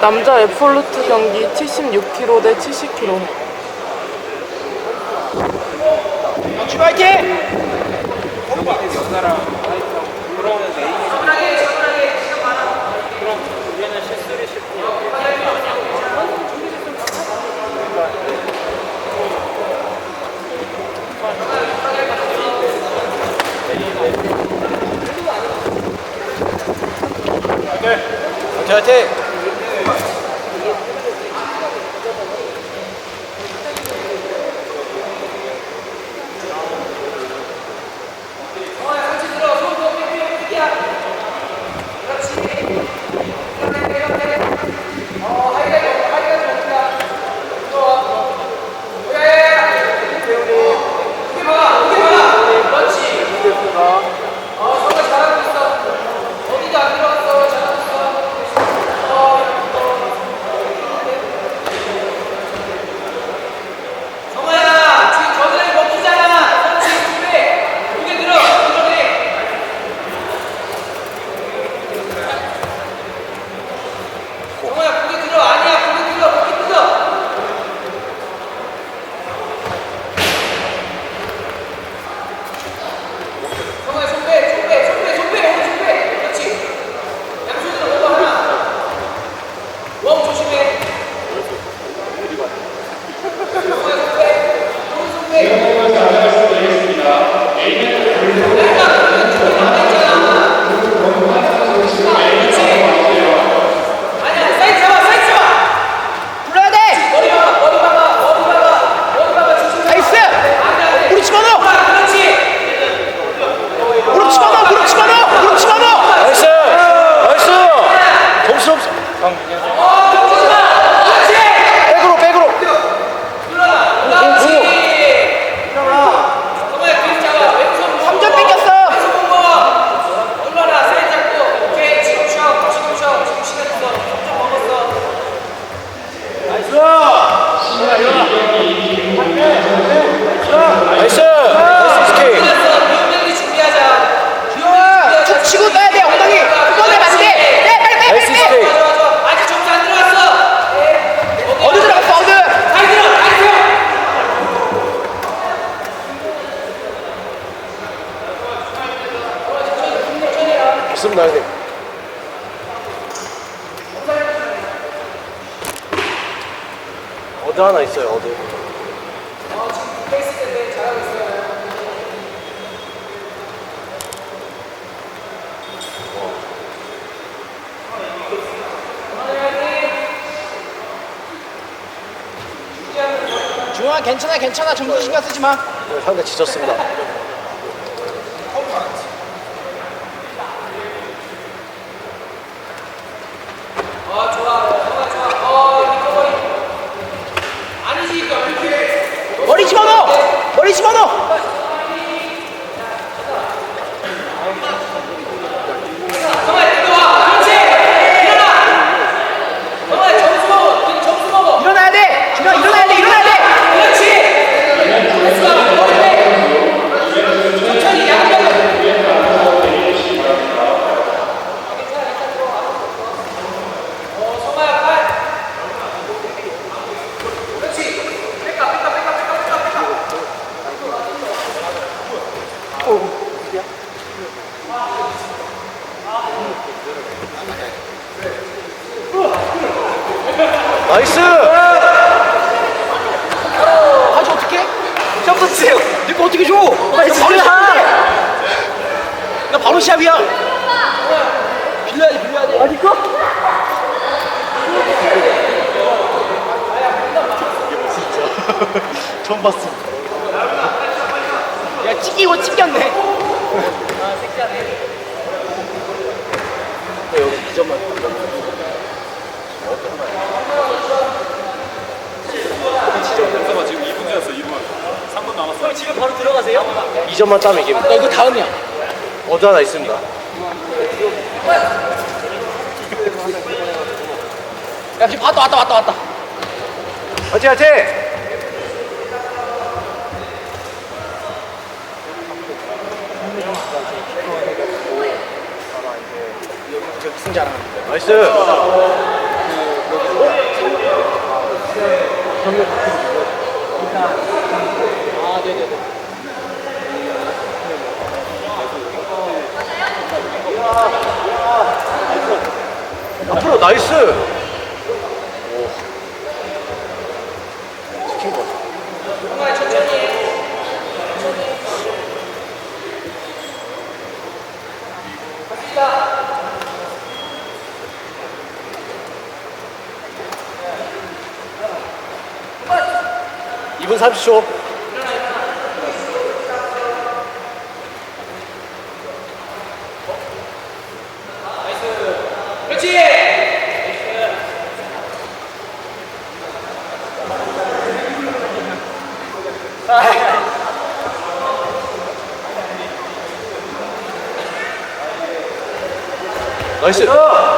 남자 에폴루트 경기 76kg 대 70kg. 영주 화이팅! 화이팅 화이팅! 있으면 나야 돼. 어드 하나 있어요, 어드. 있어요 중아 괜찮아 괜찮아 점수 신경 쓰지 마 네, 상대 지쳤습니다. 아 좋아 좋아 좋아 어 리커버리 아니지 이거 이렇게 머리 집어넣어! 머리 집어넣어! 정말 들어와 그렇지 일어나 정말 점수 먹어 지금 점수 먹어 일어나야 돼! 준아 일어나야 돼 일어나야 돼! 그렇지 천천히 양쪽 어 성아야 팔 그렇지 뺄까 뺄까 뺄까 뺄까 뺄까 뺄까 나이스! 가지 어떡해? 점프 주세요 내거 어떻게 줘? 빨리 바로 시합해 나 바로 시합이야 빌려야 돼 빌려야 돼 아니 거? 처음 봤어. 야 찢기고 찢겼네 네, 여기 2점만. 잠깐만 지금 2분 지났어 2분 3분 남았어 지금 바로 들어가세요? 2점만 따면 이깁니다. 야 이거 다음이야 어드 하나 있습니다. 야 지금 왔다 왔다 왔다 왔다 화이팅, 화이팅! 저 우승 자랑합니다. 나이스. 그, 그, 앞으로 나이스. 2분 30초. 나이스.